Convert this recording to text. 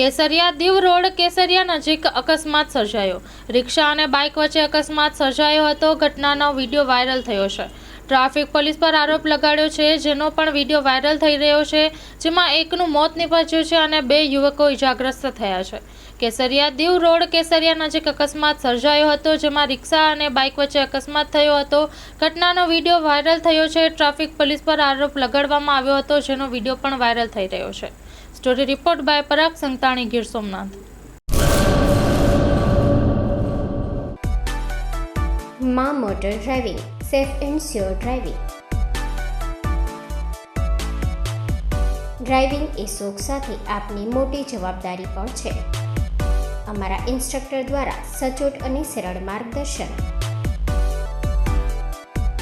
કેસરિયા Diu road કેસરિયા નજીક અકસ્માત સર્જાયો. રિક્ષા અને બાઇક વચ્ચે અકસ્માત સર્જાયો હતો. ઘટનાનો વીડિયો વાયરલ થયો છે. ટ્રાફિક પોલીસ પર આરોપ લગાડ્યો છે, જેનો પણ વીડિયો વાયરલ થઈ રહ્યો છે, જેમાં એકનું મોત નીપજ્યું છે અને બે યુવકો ઇજાગ્રસ્ત થયા છે. કેસરિયા દીવ રોડ કેસરિયા નજીક અકસ્માત સર્જાયો હતો, જેમાં રિક્ષા અને બાઇક વચ્ચે અકસ્માત થયો હતો. ઘટનાનો વીડિયો વાયરલ થયો છે. ટ્રાફિક પોલીસ પર આરોપ લગાડવામાં આવ્યો હતો, જેનો વીડિયો પણ વાયરલ થઈ રહ્યો છે. Story report by Parag Santani, Gir Somnath. માં motor driving, safe and sure driving. Driving એ શોખ સાથે આપની મોટી જવાબદારી પણ છે. અમારા ઇન્સ્ટ્રક્ટર દ્વારા સચોટ અને સરળ માર્ગદર્શન.